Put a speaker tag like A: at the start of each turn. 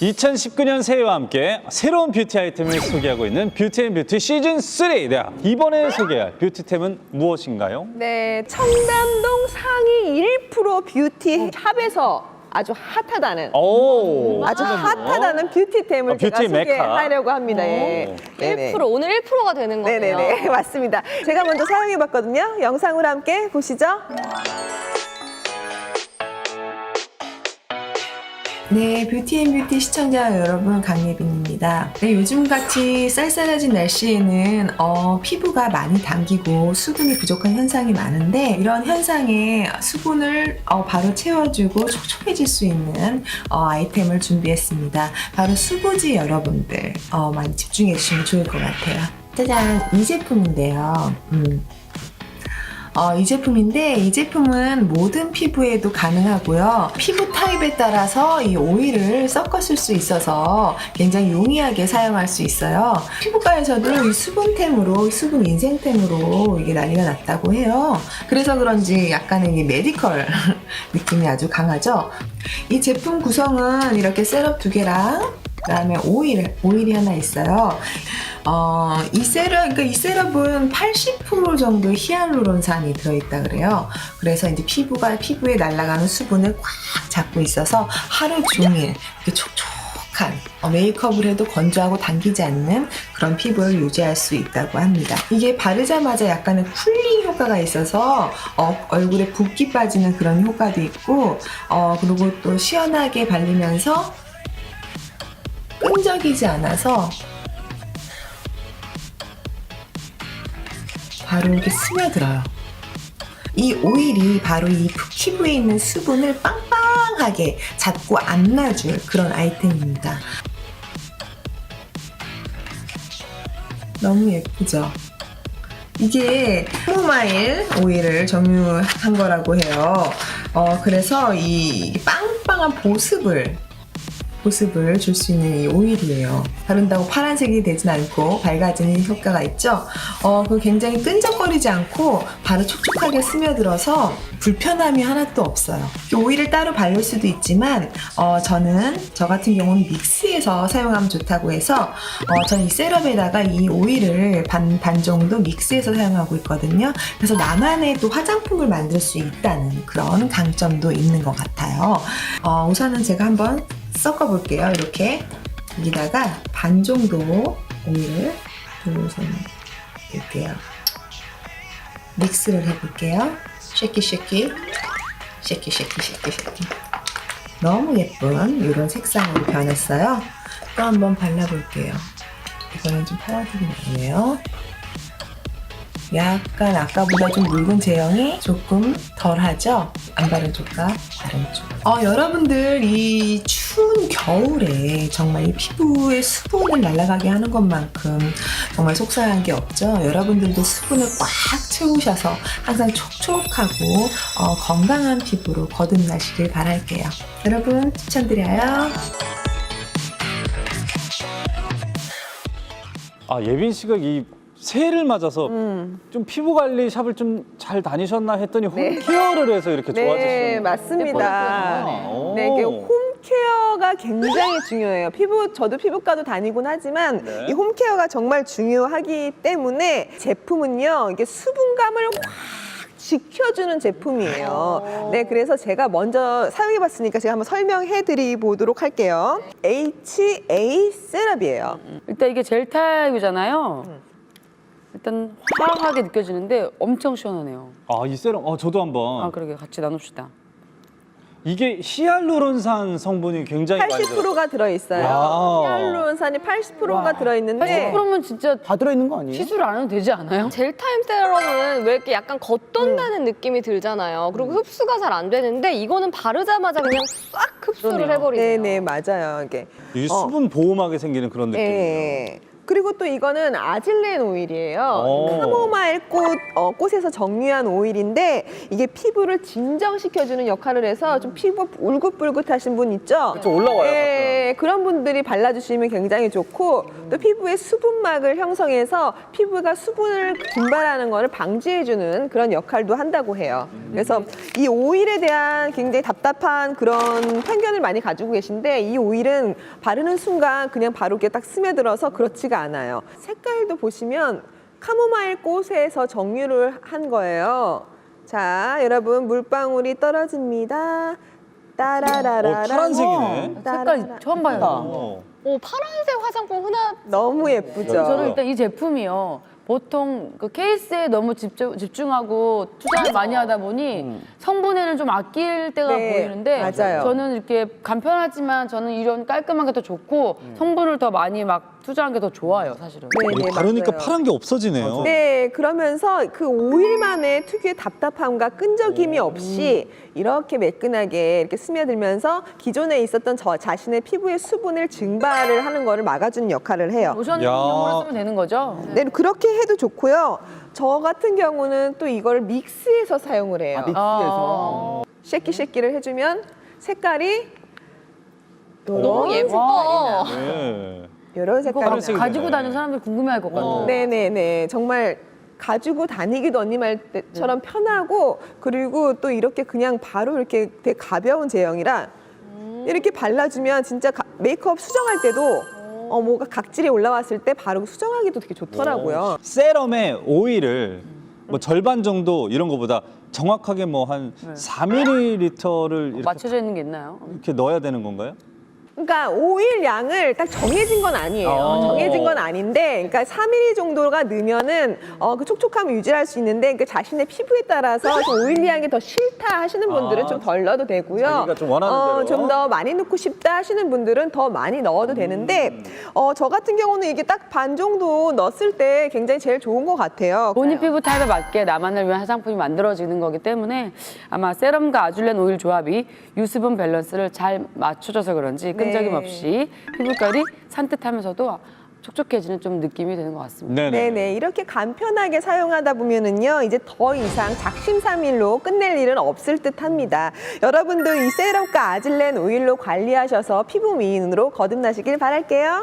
A: 2019년 새해와 함께 새로운 뷰티 아이템을 소개하고 있는 뷰티 앤 뷰티 시즌 3. 네, 이번에 소개할 뷰티템은 무엇인가요?
B: 네, 청담동 상위 1% 뷰티 샵에서 아주 핫하다는
A: 오,
B: 아주 핫하다는 뷰티템을
A: 아, 뷰티
B: 제가
A: 메카.
B: 소개하려고 합니다. 예.
A: 오.
B: 네네.
C: 1% 오늘 1%가 되는 거네요.
B: 네네네 맞습니다. 제가 먼저 사용해봤거든요. 영상으로 함께 보시죠.
D: 네, 뷰티앤뷰티 시청자 여러분, 강예빈입니다. 네, 요즘같이 쌀쌀해진 날씨에는 어, 피부가 많이 당기고 수분이 부족한 현상이 많은데 이런 현상에 수분을 어, 바로 채워주고 촉촉해질 수 있는 어, 아이템을 준비했습니다. 바로 수부지 여러분들 어, 많이 집중해 주시면 좋을 것 같아요. 짜잔, 이 제품인데요. 음. 어, 이 제품인데 이 제품은 모든 피부에도 가능하고요. 피부 타입에 따라서 이 오일을 쓸수 있어서 굉장히 용이하게 사용할 수 있어요. 피부과에서도 이 수분템으로 이 수분 인생템으로 이게 난리가 났다고 해요. 그래서 그런지 약간의 이 메디컬 느낌이 아주 강하죠. 이 제품 구성은 이렇게 셋업 두 개랑 그 다음에 오일, 오일이 하나 있어요. 어, 이 셋업, 그러니까 이 셋업은 80% 정도 히알루론산이 들어있다 그래요. 그래서 이제 피부가 피부에 날아가는 수분을 꽉 잡고 있어서 하루 종일 이렇게 촉촉한 어, 메이크업을 해도 건조하고 당기지 않는 그런 피부를 유지할 수 있다고 합니다. 이게 바르자마자 약간의 쿨링 효과가 있어서 어, 얼굴에 붓기 빠지는 그런 효과도 있고 어, 그리고 또 시원하게 발리면서 끈적이지 않아서 바로 이렇게 스며들어요. 이 오일이 바로 이 피부에 있는 수분을 빵빵하게 잡고 안 놔줄 그런 아이템입니다. 너무 예쁘죠? 이게 모마일 오일을 점유한 거라고 해요. 어, 그래서 이 빵빵한 보습을 보습을 줄 수 있는 이 오일이에요. 바른다고 파란색이 되진 않고 밝아지는 효과가 있죠. 어, 그 굉장히 끈적거리지 않고 바로 촉촉하게 스며들어서 불편함이 하나도 없어요. 이 오일을 따로 바를 수도 있지만 어, 저는 저 같은 경우는 믹스해서 사용하면 좋다고 해서 어, 전이 셋업에다가 이 오일을 반, 반 정도 믹스해서 사용하고 있거든요. 그래서 나만의 또 화장품을 만들 수 있다는 그런 강점도 있는 것 같아요. 어, 우선은 제가 한번 섞어 볼게요. 이렇게 여기다가 반 정도 오일을 둘러서 넣을게요. 믹스를 해볼게요. 쉐키 쉐키 쉐키 쉐키 쉐키 쉐키 너무 예쁜 이런 색상으로 변했어요. 또 한번 발라볼게요. 이거는 좀 파란색이 나네요. 약간 아까보다 좀 묽은 제형이 조금 덜하죠? 안 바른 쪽과 바른 쪽. 어, 여러분들 이 추운 겨울에 정말 이 피부에 수분을 날아가게 하는 것만큼 정말 속상한 게 없죠. 여러분들도 수분을 꽉 채우셔서 항상 촉촉하고 어, 건강한 피부로 거듭나시길 바랄게요. 여러분 추천드려요.
A: 아, 예빈 씨가 이 새해를 맞아서
B: 음.
A: 좀 피부 관리 샵을 좀 잘 다니셨나 했더니 홈케어를 해서 이렇게 좋아지신
B: 네, 맞습니다.
A: 오.
B: 네, 이게 홈 케어가 굉장히 중요해요. 피부 저도 피부과도 다니곤 하지만
A: 네.
B: 이 홈케어가 정말 중요하기 때문에 제품은요, 이게 수분감을 확 지켜주는 제품이에요. 네, 그래서 제가 먼저 사용해봤으니까 제가 한번 설명해드리 보도록 할게요. HA 셋업이에요.
E: 일단 이게 젤 타입이잖아요. 일단 화하게 느껴지는데 엄청 시원하네요.
A: 아, 이 세럼 어, 저도 한번
E: 아, 그러게 같이 나눕시다.
A: 이게 히알루론산 성분이 굉장히 많이 들어요.
B: 80%가 들어있어요. 히알루론산이 80%가 들어 있는데
E: 80%면 진짜
F: 다 들어있는 거 아니에요?
E: 시술 안 해도 되지 않아요?
C: 젤 타임 세럼은 왜 이렇게 약간 겉돈다는 느낌이 들잖아요. 그리고 흡수가 잘 안 되는데 이거는 바르자마자 그냥 싹 흡수를. 해버리네요.
B: 네네 맞아요 이게
A: 이게
B: 어.
A: 수분 보호막에 생기는 그런 느낌이에요.
B: 예. 그리고 또 이거는 아질렌 오일이에요.
A: 오.
B: 카모마일 꽃, 어, 꽃에서 정류한 오일인데 이게 피부를 진정시켜주는 역할을 해서 좀 피부 울긋불긋하신 분 있죠?
A: 그쵸, 올라와요,
B: 예, 그런 분들이 발라주시면 굉장히 좋고 또 피부에 수분막을 형성해서 피부가 수분을 분발하는 거를 방지해주는 그런 역할도 한다고 해요. 그래서 이 오일에 대한 굉장히 답답한 그런 편견을 많이 가지고 계신데 이 오일은 바르는 순간 그냥 바로 이렇게 딱 스며들어서 그렇지가 않아요. 색깔도 보시면 카모마일 꽃에서 정류를 한 거예요. 자, 여러분 물방울이 떨어집니다. 따라라라라.
A: 어, 파란색이네.
E: 색깔 처음 봐요.
A: 어.
C: 오 파란색 화장품 흔한
B: 너무 예쁘죠.
E: 저는 일단 이 제품이요. 보통 그 케이스에 너무 집중, 집중하고 투자를 많이 하다 보니 성분에는 좀 아낄 때가
B: 네,
E: 보이는데
B: 맞아요.
E: 저는 이렇게 간편하지만 저는 이런 깔끔한 게 더 좋고 성분을 더 많이 막 투자한 게 더 좋아요, 사실은.
B: 네,
A: 이거
B: 네,
A: 바르니까
B: 맞아요.
A: 파란 게 없어지네요.
B: 네, 그러면서 그 오일만의 특유의 답답함과 끈적임이 없이 이렇게 매끈하게 이렇게 스며들면서 기존에 있었던 저 자신의 피부의 수분을 증발을 하는 거를 막아주는 역할을 해요.
E: 로션
A: 야.
E: 용으로 쓰면 되는 거죠?
B: 네, 그렇게 해도 좋고요. 저 같은 경우는 또 이걸 믹스해서 사용을 해요.
E: 아.
B: 쉐키 쉐키를 해주면 색깔이
C: 너무 예뻐.
A: 네.
B: 이런 색깔이
E: 가지고. 다니는 사람들이 궁금해할 것 같아요.
B: 네네네. 정말 가지고 다니기도 언니 말처럼 편하고 그리고 또 이렇게 그냥 바로 이렇게 되게 가벼운 제형이라 이렇게 발라주면 진짜 가- 메이크업 수정할 때도 어 뭐가 각질이 올라왔을 때 바르고 수정하기도 되게 좋더라고요.
A: 세럼에 오일을 뭐 절반 정도 이런 거보다 정확하게 뭐 한 4ml를 이렇게,
E: 맞춰져 있는 게 있나요?
A: 이렇게 넣어야 되는 건가요?
B: 그러니까 오일 양을 딱 정해진 건 아니에요.
A: 어.
B: 정해진 건 아닌데, 그러니까 3mm 정도가 넣으면은 어, 그 촉촉함을 유지할 수 있는데, 그 자신의 피부에 따라서 좀 오일 양이 더 싫다 하시는 분들은
A: 아.
B: 좀 덜 넣어도 되고요.
A: 자기가 좀 원하는 대로.
B: 좀 더 많이 넣고 싶다 하시는 분들은 더 많이 넣어도 되는데, 어, 저 같은 경우는 이게 딱 반 정도 넣었을 때 굉장히 제일 좋은 것 같아요.
E: 본인 피부 타입에 맞게 나만을 위한 화장품이 만들어지는 거기 때문에 아마 세럼과 아줄렌 오일 조합이 유수분 밸런스를 잘 맞춰줘서 그런지 끈 적임
B: 네.
E: 없이 피부결이 산뜻하면서도 촉촉해지는 좀 느낌이 드는 것 같습니다.
A: 네네.
B: 네네 이렇게 간편하게 사용하다 보면은요 이제 더 이상 작심삼일로 끝낼 일은 없을 듯합니다. 여러분도 이 세럼과 아질렌 오일로 관리하셔서 피부 미인으로 거듭나시길 바랄게요.